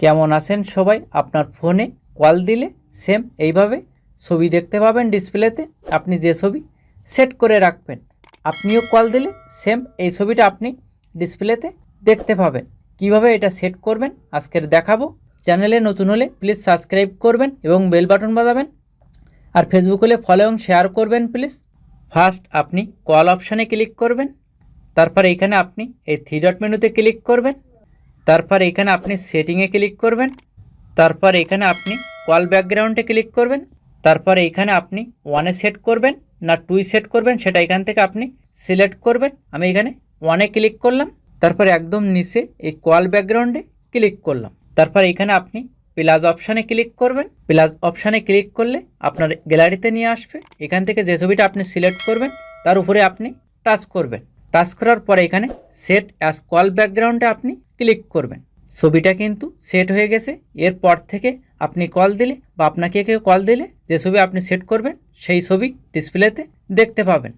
কেমন আছেন সবাই? আপনার ফোনে কল দিলে সেম এইভাবে ছবি দেখতে পাবেন ডিসপ্লেতে। আপনি যে ছবি সেট করে রাখবেন, আপনিও কল দিলে সেম এই ছবিটা আপনি ডিসপ্লেতে দেখতে পাবেন। কীভাবে এটা সেট করবেন আজকের দেখাবো। চ্যানেলে নতুন হলে প্লিজ সাবস্ক্রাইব করবেন এবং বেল বাটন বাজাবেন। আর ফেসবুক হলে ফলো এবং শেয়ার করবেন প্লিজ ফার্স্ট আপনি কল অপশানে ক্লিক করবেন। তারপর এখানে আপনি এই থ্রি ডট মেনুতে ক্লিক করবেন। তারপর এখানে আপনি সেটিংয়ে ক্লিক করবেন, তারপর এখানে আপনি কল ব্যাকগ্রাউন্ডে ক্লিক করবেন, তারপর এখানে আপনি ওয়ানে সেট করবেন না টুই সেট করবেন, সেটা এখান থেকে আপনি সিলেক্ট করবেন। আমি এখানে ওয়ানে ক্লিক করলাম, তারপর একদম নিচে এই কল ব্যাকগ্রাউন্ডে ক্লিক করলাম। তারপর এখানে আপনি প্লাস অপশানে ক্লিক করবেন। প্লাস অপশানে ক্লিক করলে আপনার গ্যালারিতে নিয়ে আসবে। এখান থেকে যে ছবিটা আপনি সিলেক্ট করবেন, তার উপরে আপনি টাচ করবেন। টাচ করার পরে এখানে সেট অ্যাজ কল ব্যাকগ্রাউন্ডে আপনি ক্লিক করবেন। ছবিটা কিন্তু সেট হয়ে গেছে। এরপর থেকে আপনি কল দিলে বা আপনাকে কেউ কল দিলে যে ছবি আপনি সেট করবেন, সেই ছবি ডিসপ্লেতে দেখতে পাবেন।